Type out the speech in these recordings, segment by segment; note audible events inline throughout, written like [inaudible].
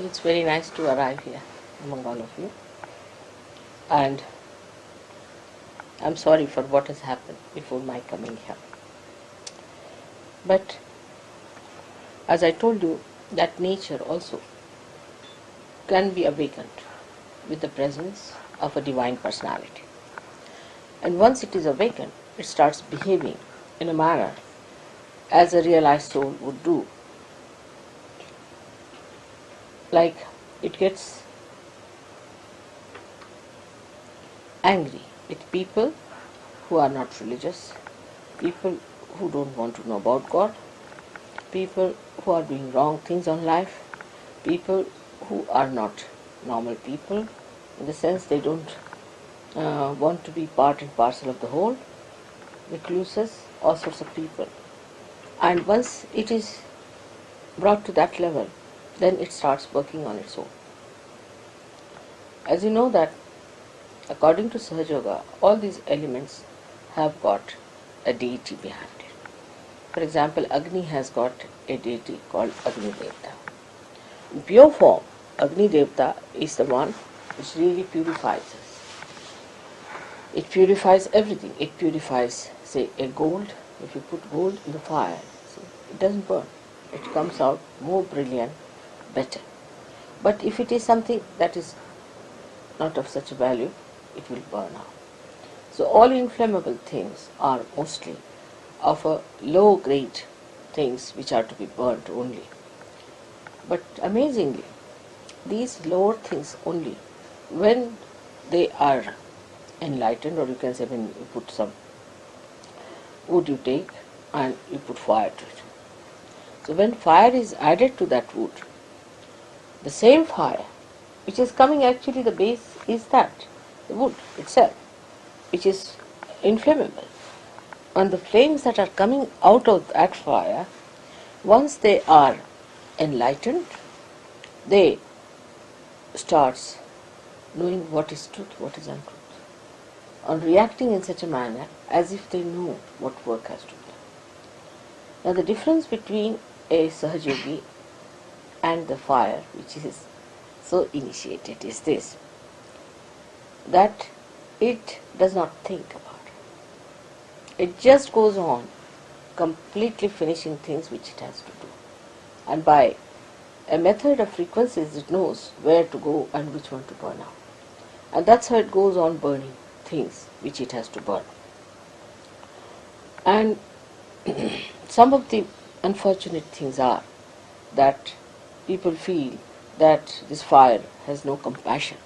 It's very nice to arrive here among all of you. And I'm sorry for what has happened before my coming here. But as I told you, that nature also can be awakened with the presence of a divine personality. And once it is awakened, it starts behaving in a manner as a realized soul would do. Like it gets angry with people who are not religious, people who don't want to know about God, people who are doing wrong things on life, people who are not normal people in the sense they don't uh, want to be part and parcel of the whole, recluses, all sorts of people. And once it is brought to that level, then it starts working on its own. As you know that according to Sahaja Yoga, all these elements have got a deity behind it. For example, Agni has got a deity called Agni Devta. In pure form, Agni Devta is the one which really purifies us. It purifies everything. It purifies, say, a gold. If you put gold in the fire, see, it doesn't burn. It comes out more brilliant, better. But if it is something that is not of such value, it will burn out. So all inflammable things are mostly of a low grade things which are to be burnt only. But amazingly, these lower things only, when they are enlightened, or you can say when you put some wood you take and you put fire to it. So when fire is added to that wood, the same fire which is coming actually the base is that, the wood itself, which is inflammable. And the flames that are coming out of that fire, once they are enlightened, they starts knowing what is truth, what is untruth, and reacting in such a manner as if they know what work has to be done. Now the difference between a Sahajogi and the fire, which is so initiated, is this that it does not think about it. It just goes on completely finishing things which it has to do. And by a method of frequencies, it knows where to go and which one to burn out. And that's how it goes on burning things which it has to burn. And [clears throat] some of the unfortunate things are that people feel that this fire has no compassion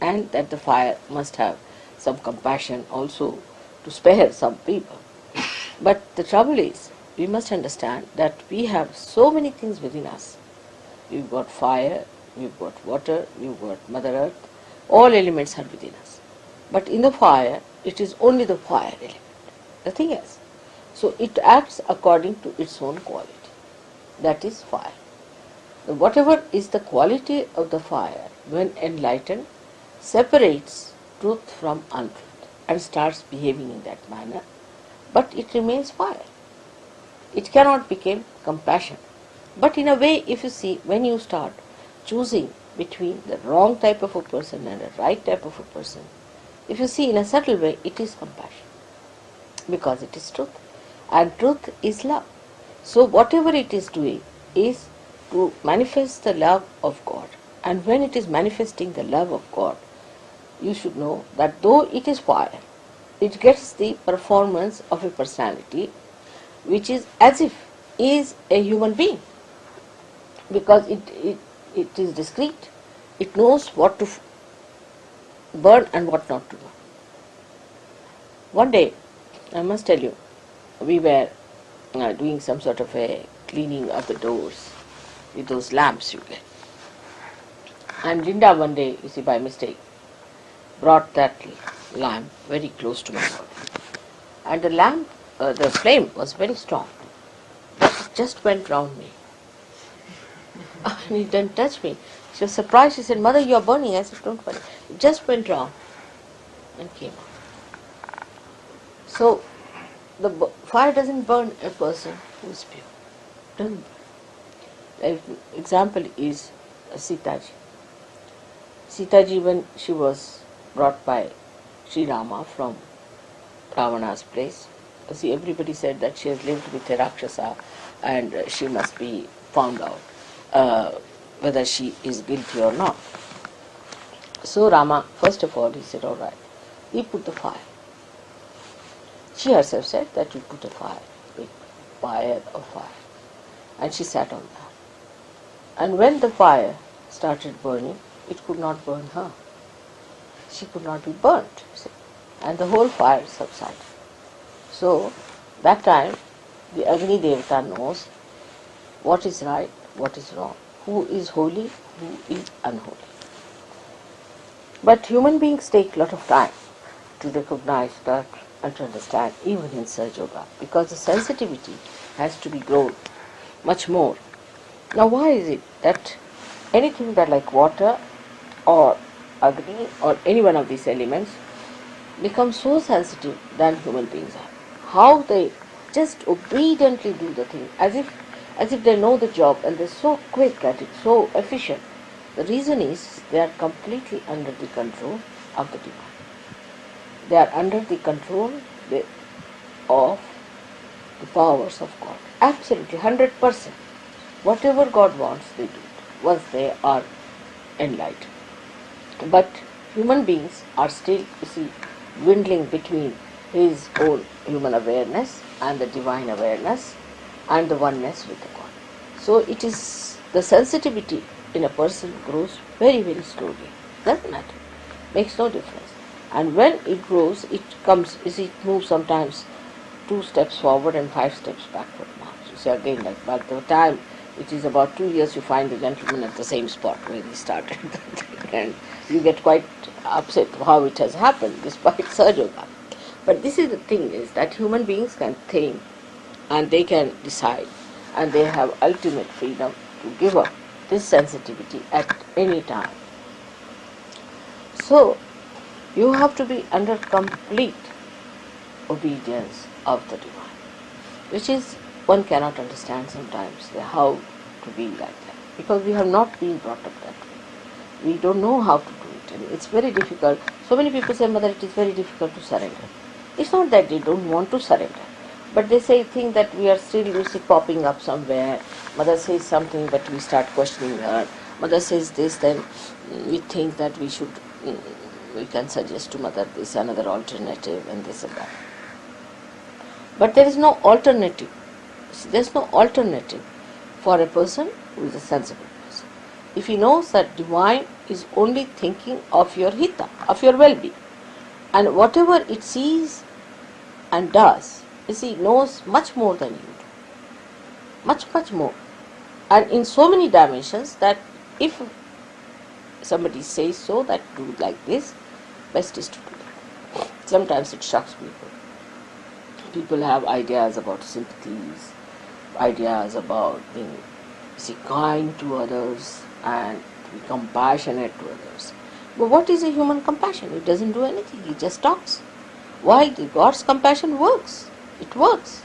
and that the fire must have some compassion also to spare some people. But the trouble is, we must understand that we have so many things within us. We've got fire, we've got water, we've got Mother Earth, all elements are within us. But in the fire, it is only the fire element, nothing else. So it acts according to its own quality. That is fire. Whatever is the quality of the fire, when enlightened, separates truth from untruth and starts behaving in that manner, but it remains fire. It cannot become compassion. But in a way, if you see, when you start choosing between the wrong type of a person and the right type of a person, if you see in a subtle way, it is compassion because it is truth. And truth is love. So, whatever it is doing is to manifest the love of God. And when it is manifesting the love of God, you should know that though it is fire, it gets the performance of a personality which is as if is a human being because it, it, it is discreet. It knows what to burn and what not to burn. One day, I must tell you, we were uh, doing some sort of a cleaning of the doors with those lamps you get. And Linda one day, you see, by mistake, brought that lamp very close to my body. And the lamp, uh, the flame was very strong. It just went round me. [laughs] And it didn't touch me. She was surprised. She said, Mother, you are burning. I said, Don't worry. It just went round and came out. So, the fire doesn't burn a person who is pure. Doesn't burn. Example is Sitaji. Sitaji, when she was brought by Sri Rama from Ravana's place, see, everybody said that she has lived with a Rakshasa and she must be found out uh, whether she is guilty or not. So Rama, first of all, he said, all right, he put the fire. She herself said that you put a fire, big fire of fire. And she sat on that. And when the fire started burning, it could not burn her. She could not be burnt. See? And the whole fire subsided. So, that time, the Agni Devata knows what is right, what is wrong, who is holy, who is unholy. But human beings take a lot of time to recognize that and to understand, even in Sahaja Yoga, because the sensitivity has to be grown much more. Now, why is it that anything that like water or Agni or any one of these elements becomes so sensitive than human beings are? How they just obediently do the thing as if as if they know the job and they're so quick at it, so efficient. The reason is they are completely under the control of the divine. They are under the control of the powers of God. Absolutely, 100%. Whatever God wants, they do it once they are enlightened. But human beings are still, you see, dwindling between his own human awareness and the divine awareness and the oneness with the God. So it is the sensitivity in a person grows very, very slowly. Doesn't matter. Makes no difference. And when it grows, it comes, you see, it moves sometimes two steps forward and five steps backward. You see, again, like by the time it is about two years, you find the gentleman at the same spot where he started. [laughs] and you get quite upset how it has happened despite [laughs] Sahaja Yoga. But this is the thing is that human beings can think and they can decide and they have ultimate freedom to give up this sensitivity at any time. So you have to be under complete obedience of the divine, which is one cannot understand sometimes how to be like that because we have not been brought up that way. We don't know how to do it, and it's very difficult. So many people say, Mother, it is very difficult to surrender. It's not that they don't want to surrender, but they say think that we are still you see, popping up somewhere. Mother says something, but we start questioning her. Mother says this, then we think that we should mm, we can suggest to mother this another alternative and this and that. But there is no alternative. There is no alternative for a person who is a sensible person. If he knows that divine is only thinking of your hita, of your well-being, and whatever it sees and does, you see, knows much more than you do. Much, much more. And in so many dimensions that if somebody says so that do like this, best is to do that. Sometimes it shocks people. People have ideas about sympathies, ideas about being see, kind to others and to be compassionate to others. But what is a human compassion? It doesn't do anything, it just talks. Why? God's compassion works. It works.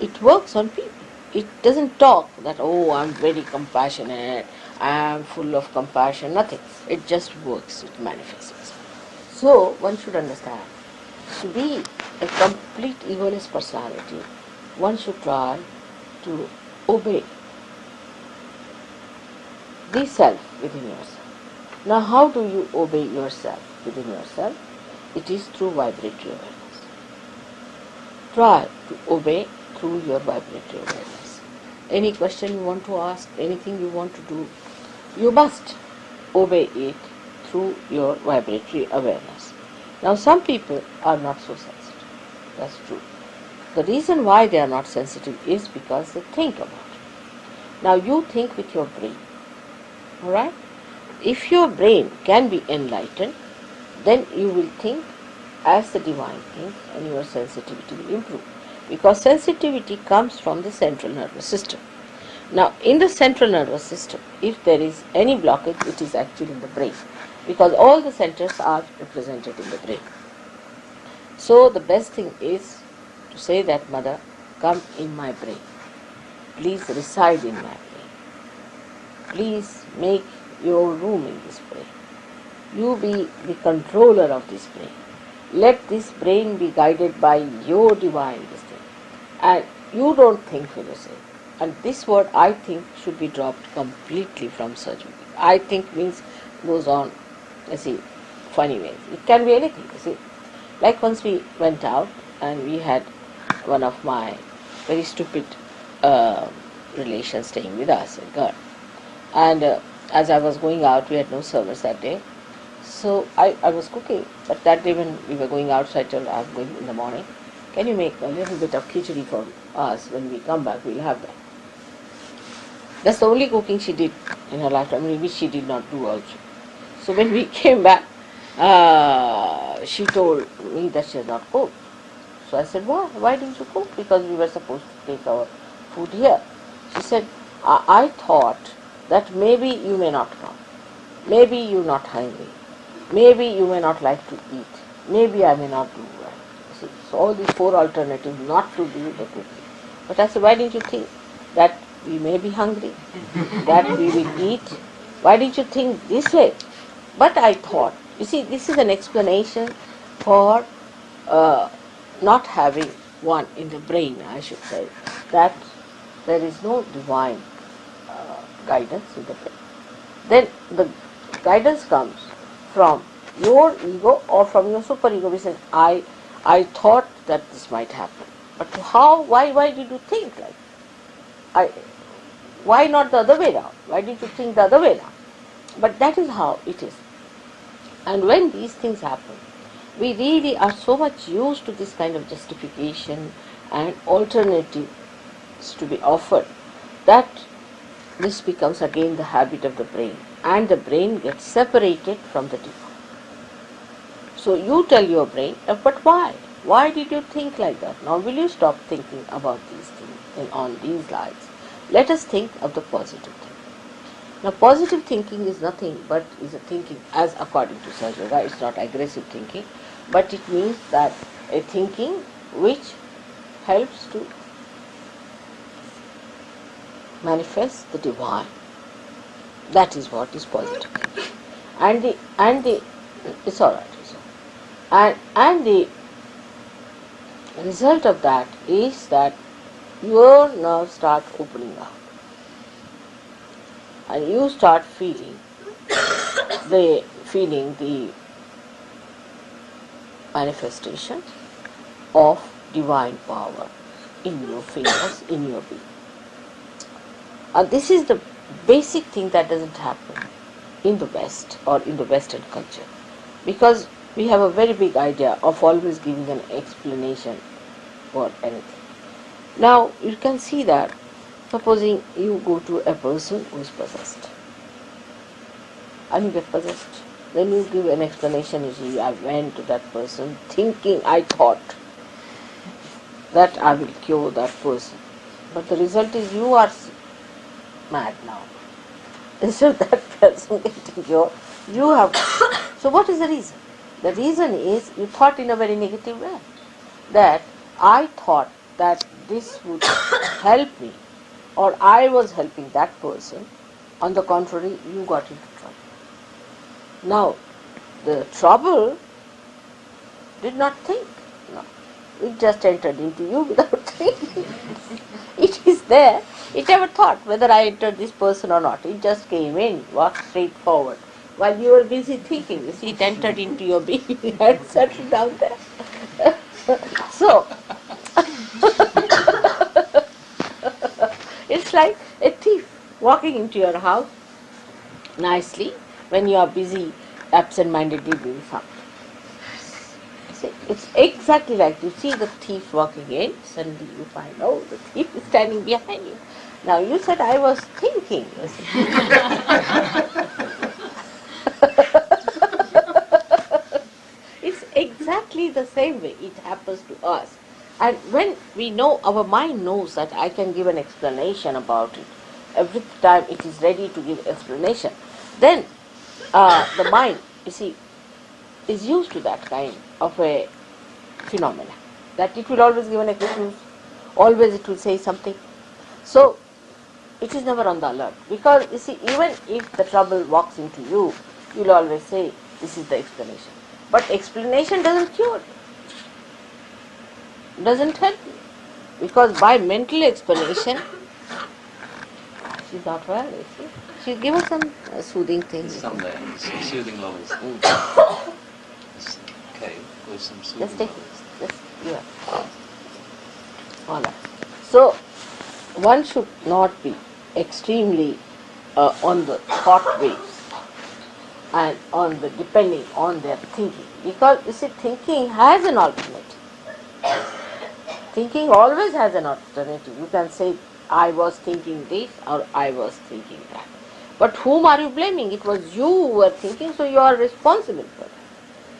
It works on people. It doesn't talk that, oh, I'm very compassionate, I'm full of compassion, nothing. It just works, it manifests. So one should understand to be a complete egoless personality, one should try to obey the self within yourself. Now, how do you obey yourself within yourself? It is through vibratory awareness. Try to obey through your vibratory awareness. Any question you want to ask, anything you want to do, you must obey it through your vibratory awareness. Now, some people are not so sensitive. That's true. The reason why they are not sensitive is because they think about it. Now, you think with your brain. Alright? If your brain can be enlightened, then you will think as the divine thinks and your sensitivity will improve. Because sensitivity comes from the central nervous system. Now, in the central nervous system, if there is any blockage, it is actually in the brain because all the centers are represented in the brain. So the best thing is say that mother, come in my brain. Please reside in my brain. Please make your room in this brain. You be the controller of this brain. Let this brain be guided by your divine wisdom. And you don't think for yourself. And this word I think should be dropped completely from surgery. I think means goes on, you see, funny ways. It can be anything, you see. Like once we went out and we had one of my very stupid uh, relations staying with us, a girl. And uh, as I was going out, we had no service that day. So I, I was cooking, but that day when we were going out, so I told I'm going in the morning. Can you make a little bit of khichdi for us when we come back? We'll have that. That's the only cooking she did in her lifetime, which she did not do also. So when we [laughs] came back, uh, she told me that she has not cooked. So I said, why? Why didn't you cook? Because we were supposed to take our food here. She said, I, I thought that maybe you may not come. Maybe you're not hungry. Maybe you may not like to eat. Maybe I may not do well. See, so all these four alternatives not to do the cooking. But I said, why didn't you think that we may be hungry, that we will eat? Why didn't you think this way? But I thought, you see, this is an explanation for uh, not having one in the brain, I should say, that there is no divine uh, guidance in the brain. Then the guidance comes from your ego or from your superego. We say, I, I thought that this might happen. But how, why, why did you think like I, why not the other way around? Why did you think the other way around? But that is how it is. And when these things happen, we really are so much used to this kind of justification and alternatives to be offered that this becomes again the habit of the brain and the brain gets separated from the divine. So you tell your brain, "Uh, but why? Why did you think like that? Now will you stop thinking about these things and on these lines? Let us think of the positive thing. Now positive thinking is nothing but is a thinking as according to Sajara, it's not aggressive thinking, but it means that a thinking which helps to manifest the divine. That is what is. And the and the it's all right. It's all right. And and the result of that is that your nerves start opening up. And you start feeling [coughs] the feeling the manifestation of divine power in your fingers, in your being. And this is the basic thing that doesn't happen in the West or in the Western culture. Because we have a very big idea of always giving an explanation for anything. Now you can see that supposing you go to a person who is possessed and you get possessed. Then you give an explanation, you see, I went to that person thinking I thought that I will cure that person. But the result is you are mad now. [laughs] Instead of that person getting cured, you have. [coughs] so what is the reason? The reason is you thought in a very negative way. That I thought that this would [coughs] help me or I was helping that person. On the contrary, you got into. Now, the trouble did not think. No. It just entered into you without [laughs] thinking. it is there. It never thought whether I entered this person or not. It just came in, walked straight forward. While you were busy thinking, you see, it entered into your being [laughs] and settled down there. [laughs] so, it's like a thief walking into your house nicely when you are busy absent-mindedly doing something. See, it's exactly like you see the thief walking in, suddenly you find, oh, the thief is standing behind you. Now you said I was thinking. [laughs] it's exactly the same way it happens to us. And when we know, our mind knows that I can give an explanation about it. Every time it is ready to give explanation, then uh, the mind, you see, is used to that kind of a phenomena. That it will always give an excuse, always it will say something. So it is never on the alert. Because you see, even if the trouble walks into you, you'll always say, this is the explanation. But explanation doesn't cure, doesn't help you. Because by mental explanation, [laughs] she's not well, you see. She'll give us some uh, soothing things. Some there, some soothing. Mm. This with some soothing Just take it. novels. Just yeah. All right. So one should not be extremely uh, on the thought waves and on the depending on their thinking because you see thinking has an alternative. Thinking always has an alternative. You can say I was thinking this or I was thinking that. But whom are you blaming? It was you who were thinking, so you are responsible for it.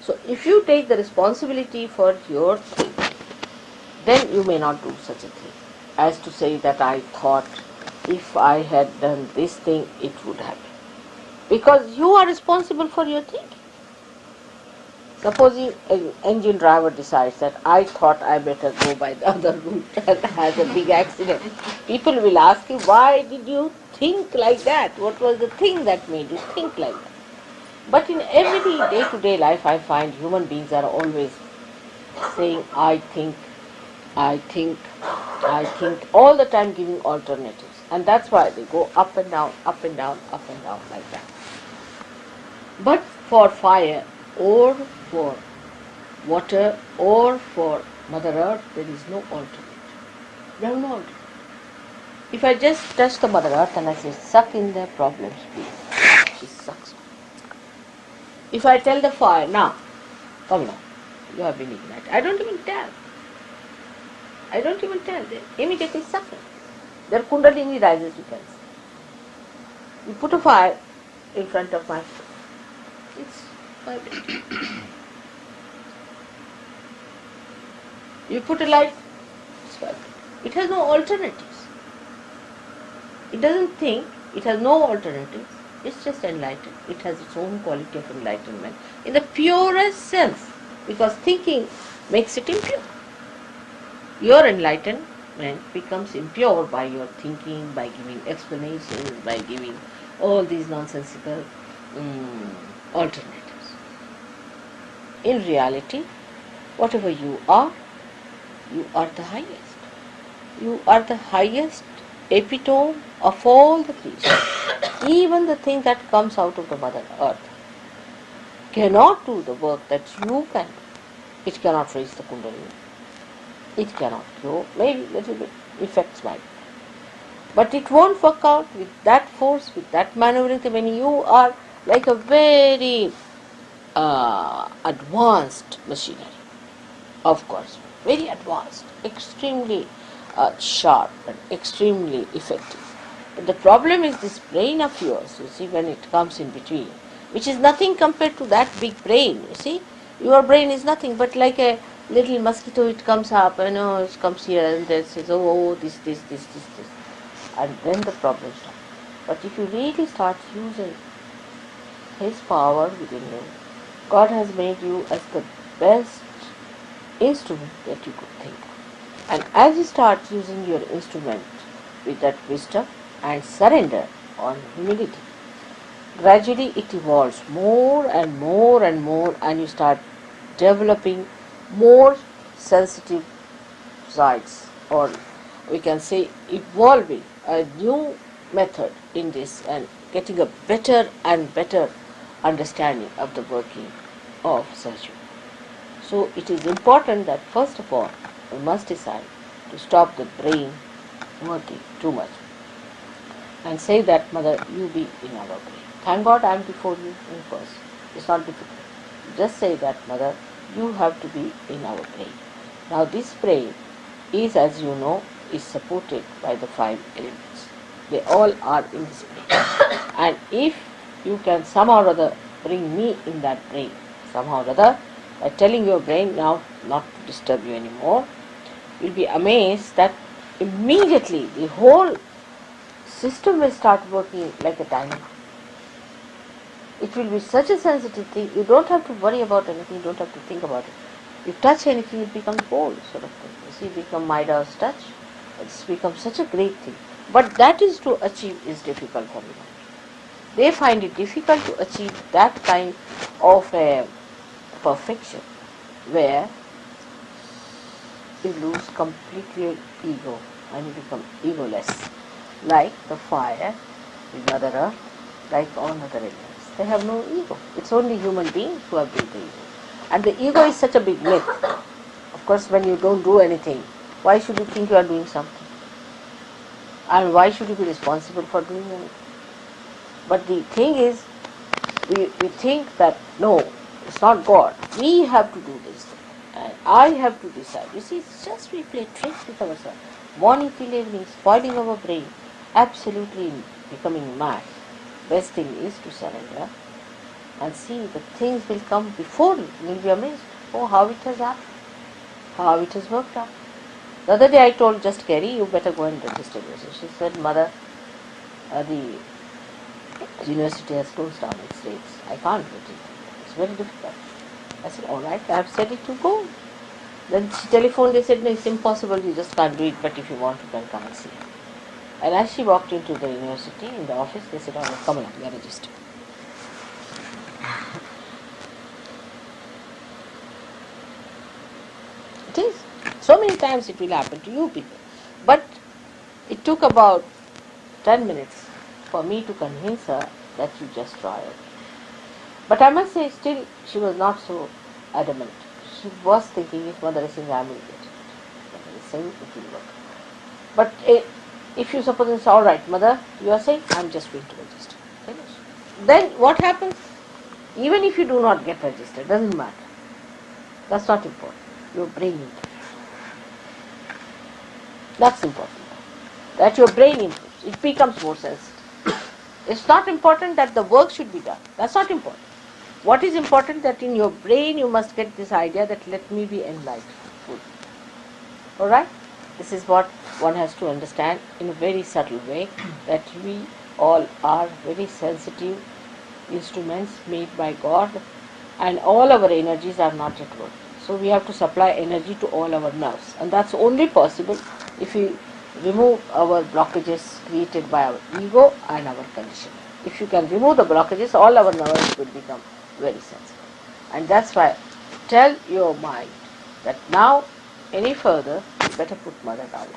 So if you take the responsibility for your thinking, then you may not do such a thing as to say that I thought if I had done this thing it would happen. Because you are responsible for your thinking. Supposing an engine driver decides that I thought I better go by the other route and has a big accident. People will ask you, why did you think like that? What was the thing that made you think like that? But in every day to day life, I find human beings are always saying, I think, I think, I think, all the time giving alternatives. And that's why they go up and down, up and down, up and down like that. But for fire or for water or for Mother Earth, there is no alternative. There is no alternative. If I just touch the Mother Earth and I say, suck in their problems, please, she sucks. If I tell the fire, now, come now, you have been ignited. I don't even tell. I don't even tell. They immediately suck it. Their kundalini rises, you can see. You put a fire in front of my foot. It's vibrating. You put a life. It has no alternatives. It doesn't think, it has no alternatives. It's just enlightened. It has its own quality of enlightenment in the purest sense because thinking makes it impure. Your enlightenment becomes impure by your thinking, by giving explanations, by giving all these nonsensical mm, alternatives. In reality, whatever you are, you are the highest. You are the highest epitome of all the creatures. [coughs] Even the thing that comes out of the Mother Earth cannot do the work that you can do. It cannot raise the Kundalini. It cannot cure, maybe little bit effects might. But it won't work out with that force, with that maneuvering. When you are like a very uh, advanced machinery, of course, very advanced, extremely uh, sharp and extremely effective. But the problem is this brain of yours, you see, when it comes in between, which is nothing compared to that big brain, you see. Your brain is nothing but like a little mosquito, it comes up, you know, it comes here and there, says, oh, oh, this, this, this, this, this. And then the problem starts. But if you really start using His power within you, God has made you as the best instrument that you could think of. And as you start using your instrument with that wisdom and surrender on humility, gradually it evolves more and more and more, and you start developing more sensitive sides, or we can say evolving a new method in this and getting a better and better understanding of the working of surgery. So it is important that first of all we must decide to stop the brain working too much and say that mother you be in our brain. Thank God I am before you in person. It's not difficult. Just say that mother you have to be in our brain. Now this brain is as you know is supported by the five elements. They all are in this brain. and if you can somehow or other bring me in that brain, somehow or other, by telling your brain now not to disturb you anymore, you'll be amazed that immediately the whole system will start working like a dynamo. It will be such a sensitive thing, you don't have to worry about anything, you don't have to think about it. You touch anything, it becomes gold sort of thing. You see, become Midas touch. It's become such a great thing. But that is to achieve is difficult for me. They find it difficult to achieve that kind of a perfection where you lose completely your ego and you become egoless. Like the fire, the Mother Earth, like all other elements. They have no ego. It's only human beings who have the ego. And the ego is such a big myth. Of course, when you don't do anything, why should you think you are doing something? And why should you be responsible for doing anything? But the thing is, we, we think that no, it's not God. We have to do this. And I have to decide. You see, it's just we play tricks with ourselves. Morning till evening, spoiling our brain, absolutely becoming mad. Best thing is to surrender and see the things will come before you. You will be amazed. Oh, how it has happened. How it has worked out. The other day I told just Kerry, you better go and register yourself. She said, Mother, uh, the university has closed down its gates. I can't register. It's very difficult. I said, all right, I have said it to go. Then she telephoned, they said, no, it's impossible, you just can't do it, but if you want, you can come and see. And as she walked into the university, in the office, they said, oh, all right, come along, you are registered. It is. So many times it will happen to you people. But it took about 10 minutes for me to convince her that you just try it. But I must say, still, she was not so adamant. She was thinking if mother is saying, I will get it. Mother is it will work. But eh, if you suppose it's all right, mother, you are saying, I'm just going to register. Finish. Then what happens? Even if you do not get registered, doesn't matter. That's not important. Your brain improves. That's important. That your brain improves. It becomes more sensitive. [coughs] It's not important that the work should be done. That's not important. What is important that in your brain you must get this idea that let me be enlightened. Alright? This is what one has to understand in a very subtle way that we all are very sensitive instruments made by God and all our energies are not at work. So we have to supply energy to all our nerves and that's only possible if we remove our blockages created by our ego and our conditioning. If you can remove the blockages, all our nerves will become very sensible. And that's why tell your mind that now any further you better put mother down.